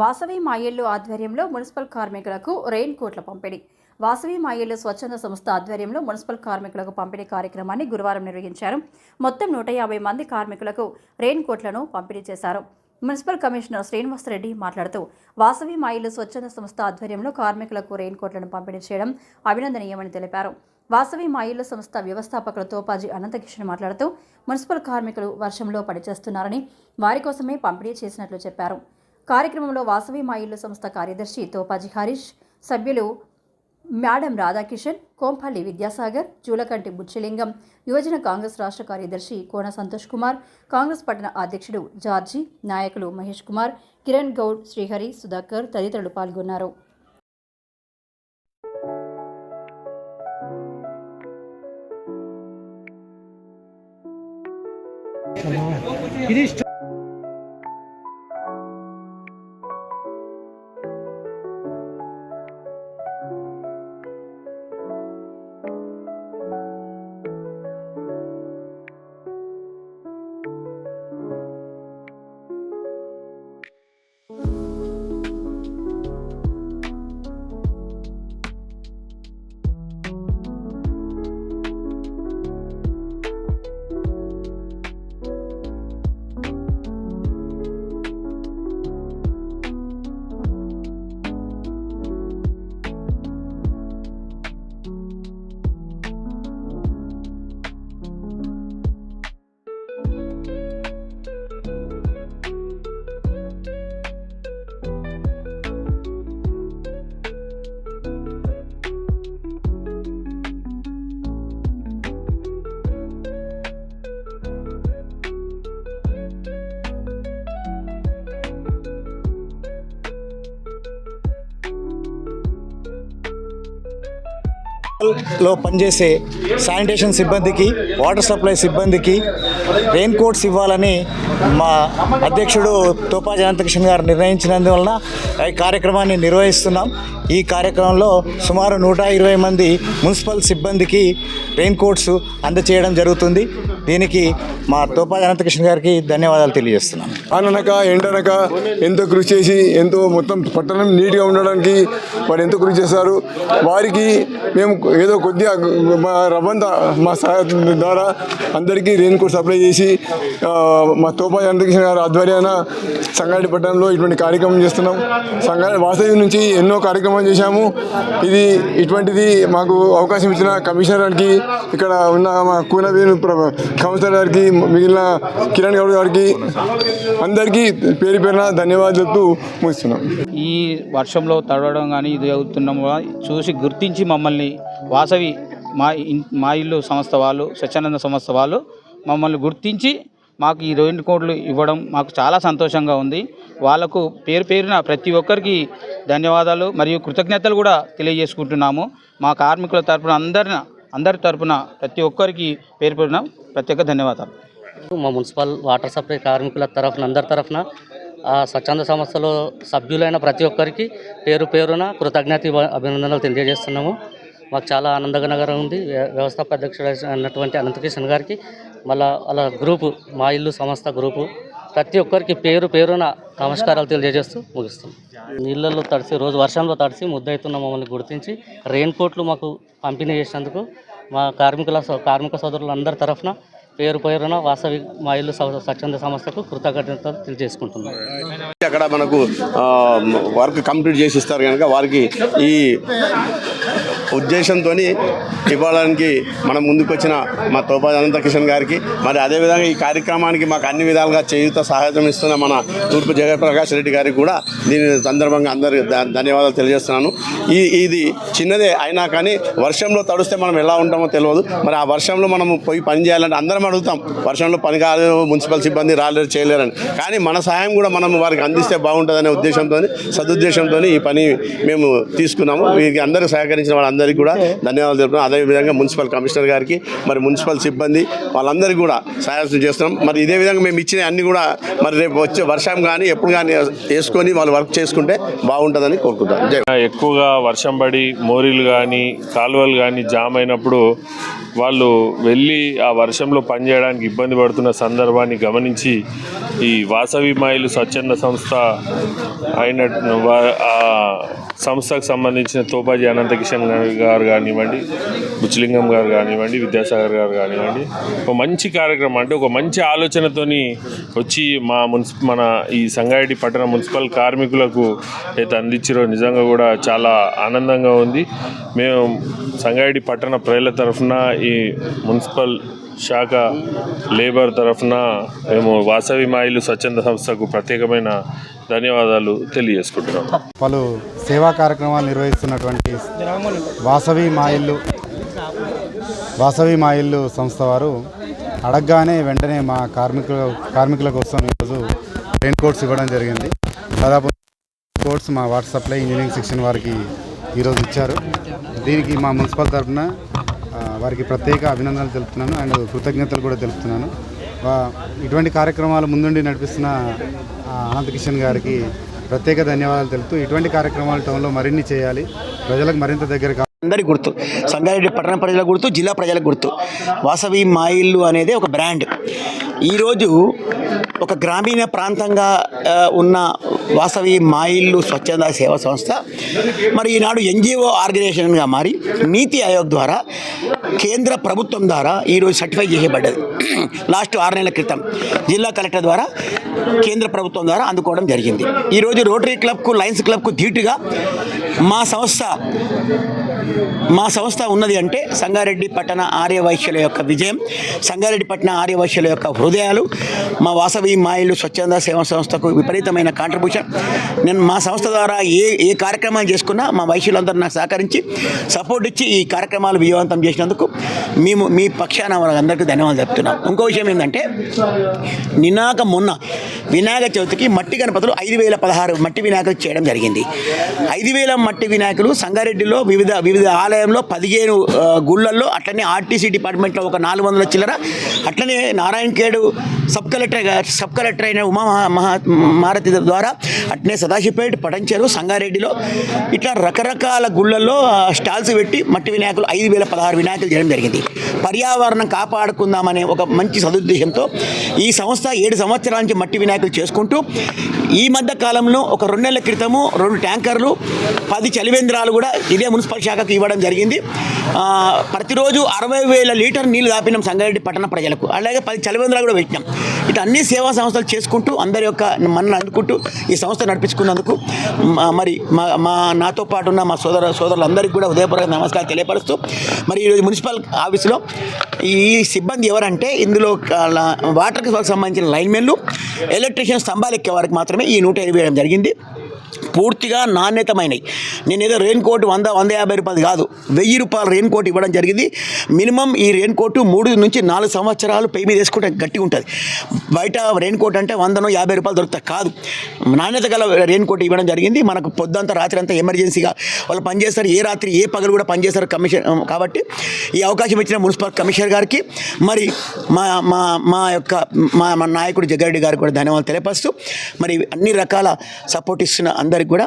వాసవి మాయేళ్ళు ఆధ్వర్యంలో మున్సిపల్ కార్మికులకు రెయిన్ కోట్ల పంపిణీ. వాసవి మాయేళ్ళు స్వచ్ఛంద సంస్థ ఆధ్వర్యంలో మున్సిపల్ కార్మికులకు పంపిణీ కార్యక్రమాన్ని గురువారం నిర్వహించారు. మొత్తం నూట యాభై మంది కార్మికులకు రెయిన్ కోట్లను పంపిణీ చేశారు. మున్సిపల్ కమిషనర్ శ్రీనివాసరెడ్డి మాట్లాడుతూ వాసవి మాయిలు స్వచ్ఛంద సంస్థ ఆధ్వర్యంలో కార్మికులకు రెయిన్ కోట్లను పంపిణీ చేయడం అభినందనీయమని తెలిపారు. వాసవి మాయిల సంస్థ వ్యవస్థాపకులు తోపాజీ అనంతకిషన్ మాట్లాడుతూ మున్సిపల్ కార్మికులు వర్షంలో పనిచేస్తున్నారని వారి కోసమే పంపిణీ చేసినట్లు చెప్పారు. కార్యక్రమంలో వాసవి మాయిల్లు సంస్థ కార్యదర్శి తోపాజీ హరీష్ సభ్యులు మేడం రాధాకిషన్ కోంపల్లి విద్యాసాగర్ జూలకంటి బుచ్చిలింగం యువజన కాంగ్రెస్ రాష్ట్ర కార్యదర్శి కోన సంతోష్ కుమార్ కాంగ్రెస్ పట్టణ అధ్యక్షుడు జార్జి నాయకులు మహేష్ కుమార్ కిరణ్ గౌడ్ శ్రీహరి సుధాకర్ తదితరులు పాల్గొన్నారు. ఇది లో పనిచేసే శానిటేషన్ సిబ్బందికి వాటర్ సప్లై సిబ్బందికి రెయిన్ కోట్స్ ఇవ్వాలని మా అధ్యక్షుడు తోపా జనంతకృష్ణ గారు నిర్ణయించినందువలన ఈ కార్యక్రమాన్ని నిర్వహిస్తున్నాం. ఈ కార్యక్రమంలో సుమారు నూట ఇరవై మంది మున్సిపల్ సిబ్బందికి రెయిన్ కోట్స్ అందచేయడం జరుగుతుంది. దీనికి మా తోపా అనంతకృష్ణ గారికి ధన్యవాదాలు తెలియజేస్తున్నాను. అననక ఎండనక ఎంతో కృషి చేసి ఎంతో మొత్తం పట్టణం నీట్గా ఉండడానికి వారు ఎంతో కృషి చేస్తారు వారికి మేము ఏదో కొద్దిగా మా రవ్వంత మా సహాయ ద్వారా అందరికీ రెయిన్ కోట్ సప్లై చేసి మా తోపా చంద్రకృష్ణ గారు ఆధ్వర్యాన సంగారెడ్డి పట్టణంలో ఇటువంటి కార్యక్రమం చేస్తున్నాం. సంగారె వాసవి నుంచి ఎన్నో కార్యక్రమాలు చేశాము. ఇది ఇటువంటిది మాకు అవకాశం ఇచ్చిన కమిషనర్ గారికి ఇక్కడ ఉన్న మా కూనవీరు కౌన్సిలర్ గారికి మిగిలిన కిరణ్ గౌడ్ గారికి అందరికీ పేరు పేరున ధన్యవాదాలు చెప్తూ ముగిస్తున్నాం. ఈ వర్షంలో తడవడం కానీ ఇది అవుతున్నాము చూసి గుర్తించి మమ్మల్ని వాసవి మా మా ఇల్లు సంస్థ వాళ్ళు స్వచ్ఛానంద సంస్థ వాళ్ళు మమ్మల్ని గుర్తించి మాకు ఈ రెండు కోట్లు ఇవ్వడం మాకు చాలా సంతోషంగా ఉంది. వాళ్ళకు పేరు పేరున ప్రతి ఒక్కరికి ధన్యవాదాలు మరియు కృతజ్ఞతలు కూడా తెలియజేసుకుంటున్నాము. మా కార్మికుల తరఫున అందరిన అందరి తరఫున ప్రతి ఒక్కరికి పేరు పేరున ప్రత్యేక ధన్యవాదాలు. మా మున్సిపల్ వాటర్ సప్లై కార్మికుల తరఫున అందరి తరఫున స్వచ్ఛంద సంస్థలో సభ్యులైన ప్రతి ఒక్కరికి పేరు పేరున కృతజ్ఞత అభినందనలు తెలియజేస్తున్నాము. మాకు చాలా ఆనందకరంగా ఉంది. వ్యవస్థాపక అధ్యక్షుడు అన్నటువంటి అనంతకృష్ణ గారికి మళ్ళా వాళ్ళ గ్రూపు మా ఇల్లు సంస్థ గ్రూపు ప్రతి ఒక్కరికి పేరు పేరున నమస్కారాలు తెలియజేస్తూ ముగిస్తాం నీళ్ళల్లో తడిసి రోజు వర్షంలో తడిసి ముద్దవుతున్న మమ్మల్ని గుర్తించి రెయిన్ కోట్లు మాకు పంపిణీ చేసినందుకు మా కార్మికుల కార్మిక సోదరులందరి తరఫున పేరు పేరున వాసవి మా ఇల్లు స- స్వచ్ఛంద సంస్థకు కృతజ్ఞత తెలియజేసుకుంటున్నాం. అక్కడ మనకు వర్క్ కంప్లీట్ చేసి ఇస్తారు కనుక వారికి ఈ ఉద్దేశంతో ఇవ్వడానికి మనం ముందుకొచ్చిన మా తోపాది అనంతకిషన్ గారికి మరి అదేవిధంగా ఈ కార్యక్రమానికి మాకు అన్ని విధాలుగా చేయుత సహాయం ఇస్తున్న మన తూర్పు జగత్ప్రకాష్ రెడ్డి గారికి కూడా దీని సందర్భంగా అందరికి ధన్యవాదాలు తెలియజేస్తున్నాను. ఈ ఇది చిన్నదే అయినా కానీ వర్షంలో తడిస్తే మనం ఎలా ఉంటామో తెలియదు. మరి ఆ వర్షంలో మనం పోయి పని చేయాలంటే అందరం అడుగుతాం వర్షంలో పని కాలేదు మున్సిపల్ సిబ్బంది రాలేరు చేయలేరని. కానీ మన సహాయం కూడా మనం వారికి అందిస్తే బాగుంటుందనే ఉద్దేశంతో సదుద్దేశంతో ఈ పని మేము తీసుకున్నాము. వీరికి అందరూ సహకరించిన వాళ్ళందరికీ కూడా ధన్యవాదాలు తెలుపుతున్నాం. అదేవిధంగా మున్సిపల్ కమిషనర్ గారికి మరి మున్సిపల్ సిబ్బంది వాళ్ళందరికీ కూడా సహాయం చేస్తున్నాం. మరి ఇదే విధంగా మేము ఇచ్చిన అన్ని కూడా మరి రేపు వచ్చే వర్షం కానీ ఎప్పుడు కానీ వేసుకొని వాళ్ళు వర్క్ చేసుకుంటే బాగుంటుందని కోరుకుంటాం ఎక్కువగా వర్షం పడి మోరీలు కానీ కాలువలు కానీ జామ్ అయినప్పుడు వాళ్ళు వెళ్ళి ఆ వర్షంలో పనిచేయడానికి ఇబ్బంది పడుతున్న సందర్భాన్ని గమనించి ఈ వాసవి మాయిలు స్వచ్ఛంద సంస్థ అయిన సంస్థకు సంబంధించిన తోపాజీ అనంత కిషన్ గారు కానివ్వండి బుచ్చలింగం గారు కానివ్వండి విద్యాసాగర్ గారు కానివ్వండి ఒక మంచి కార్యక్రమం అంటే ఒక మంచి ఆలోచనతోని వచ్చి మా మున్సి మన ఈ సంగారెడ్డి పట్టణ మున్సిపల్ కార్మికులకు అయితే అందించారో నిజంగా కూడా చాలా ఆనందంగా ఉంది. మేము సంగారెడ్డి పట్టణ ప్రజల తరఫున ఈ మున్సిపల్ శాఖ లేబర్ తరఫున మేము వాసవి మాయిలు స్వచ్ఛంద సంస్థకు ప్రత్యేకమైన ధన్యవాదాలు తెలియజేసుకుంటున్నాం. పలు సేవా కార్యక్రమాలు నిర్వహిస్తున్నటువంటి వాసవి మా ఇల్లు వాసవి మా ఇల్లు సంస్థ వారు అడగగానే వెంటనే మా కార్మికుల కార్మికుల కోసం ఈరోజు రెయిన్ కోట్స్ ఇవ్వడం జరిగింది. దాదాపు కోట్స్ మా వాట్సాప్లో ఇంజనీరింగ్ సెక్షన్ వారికి ఈరోజు ఇచ్చారు. దీనికి మా మున్సిపల్ తరఫున వారికి ప్రత్యేక అభినందనలు తెలుపుతున్నాను అండ్ కృతజ్ఞతలు కూడా తెలుపుతున్నాను. ఇటువంటి కార్యక్రమాలు ముందుండి నడిపిస్తున్న అనంత కిషన్ గారికి ప్రత్యేక ధన్యవాదాలు తెలుపుతూ ఇటువంటి కార్యక్రమాలు టౌన్లో మరిన్ని చేయాలి. ప్రజలకు మరింత దగ్గర అందరి గుర్తు. సంగారెడ్డి పట్టణ ప్రజల గుర్తు జిల్లా ప్రజల గుర్తు. వాసవి మా ఇల్లు అనేది ఒక బ్రాండ్. ఈరోజు ఒక గ్రామీణ ప్రాంతంగా ఉన్న వాసవి మా ఇల్లు స్వచ్ఛంద సేవా సంస్థ. మరి ఈనాడు ఎన్జిఓ ఆర్గనైజేషన్గా మారి నీతి ఆయోగ్ ద్వారా కేంద్ర ప్రభుత్వం ద్వారా ఈరోజు సర్టిఫై చేయబడ్డది లాస్ట్ ఆరు నెలల క్రితం జిల్లా కలెక్టర్ ద్వారా కేంద్ర ప్రభుత్వం ద్వారా అందుకోవడం జరిగింది. ఈరోజు రోటరీ క్లబ్కు లయన్స్ క్లబ్కు ధీటుగా మా సంస్థ మా సంస్థ ఉన్నది అంటే సంగారెడ్డి పట్టణ ఆర్యవైశ్యుల యొక్క విజయం సంగారెడ్డి పట్టణ ఆర్యవైశ్యుల యొక్క హృదయాలు మా వాసవి మాయిలు స్వచ్ఛంద సేవా సంస్థకు విపరీతమైన కాంట్రిబ్యూషన్ నేను మా సంస్థ ద్వారా ఏ ఏ కార్యక్రమాలు చేసుకున్నా మా వైశ్యులందరూ నాకు సహకరించి సపోర్ట్ ఇచ్చి ఈ కార్యక్రమాలు విజయవంతం చేసినందుకు మేము మీ పక్షాన అందరికీ ధన్యవాదాలు చెప్తున్నాం. ఇంకో విషయం ఏంటంటే నినాక మొన్న వినాయక చవితికి మట్టి గణపతులు ఐదు వేల పదహారు మట్టి వినాయకులు చేయడం జరిగింది. ఐదు వేల మట్టి వినాయకులు సంగారెడ్డిలో వివిధ వివిధ ఆలయంలో పదిహేను గుళ్ళల్లో అట్లనే ఆర్టీసీ డిపార్ట్మెంట్లో ఒక నాలుగు వందల చిల్లర అట్లనే Narayankhed sub collector sub collector అయిన ఉమా మహా- మహా మారతి ద్వారా అట్నే సదాశివపేట పటంచెరు సంగారెడ్డిలో ఇట్లా రకరకాల గుళ్ళల్లో స్టాల్స్ పెట్టి మట్టి వినాయకులు ఐదు వేల పదహారు వినాయకులు చేయడం జరిగింది. పర్యావరణం కాపాడుకుందామనే ఒక మంచి సదుద్దేశంతో ఈ సంస్థ ఏడు సంవత్సరాల నుంచి మట్టి వినాయకులు చేసుకుంటూ ఈ మధ్య కాలంలో ఒక రెండు నెలల క్రితము రెండు ట్యాంకర్లు పది చలివేంద్రాలు కూడా ఇదే మున్సిపల్ శాఖకు ఇవ్వడం జరిగింది. ప్రతిరోజు అరవై వేల లీటర్ నీళ్ళు దాపినాం సంగారెడ్డి పట్టణ ప్రజలకు. అలాగే పది చలివేంద్రాలు కూడా పెట్టినాం. ఇటు అన్ని సేవా సంస్థలు చేసుకుంటూ అందరి యొక్క మనల్ని అందుకుంటూ ఈ సంస్థ నడిపించుకున్నందుకు మా- మరి మా మా నాతో పాటు ఉన్న మా సోదర సోదరులందరికీ కూడా ఉదయపూర్వక నమస్కారం తెలియపరుస్తూ మరి ఈరోజు మున్సిపల్ ఆఫీసులో ఈ సిబ్బంది ఎవరంటే ఇందులో వాటర్కి సంబంధించిన లైన్మెన్లు ఎలక్ట్రీషియన్ స్తంభాలు ఎక్కే వారికి మాత్రమే ఈ నూట ఇరవై వేయడం జరిగింది. పూర్తిగా నాణ్యతమైనవి నేను ఏదో రెయిన్ కోట్ వంద వంద యాభై రూపాయలు కాదు వెయ్యి రూపాయల రెయిన్ కోట్ ఇవ్వడం జరిగింది. మినిమం ఈ రెయిన్ కోట్ మూడు నుంచి నాలుగు సంవత్సరాలు పై మీద వేసుకుంటే గట్టిగా ఉంటుంది. బయట రెయిన్ కోట్ అంటే వందనో యాభై రూపాయలు దొరుకుతాయి కాదు. నాణ్యత గల రెయిన్ కోట్ ఇవ్వడం జరిగింది. మనకు పొద్దంతా రాత్రి అంతా ఎమర్జెన్సీగా వాళ్ళు పనిచేస్తారు. ఏ రాత్రి ఏ పగలు కూడా పనిచేస్తారు కమిషన్ కాబట్టి ఈ అవకాశం ఇచ్చిన మున్సిపల్ కమిషనర్ గారికి మరి మా మా మా యొక్క మా మా నాయకుడు జగ్గారెడ్డి గారికి కూడా ధన్యవాదాలు తెలియపరుస్తూ మరి అన్ని రకాల సపోర్ట్ ఇస్తున్న అందరికి కూడా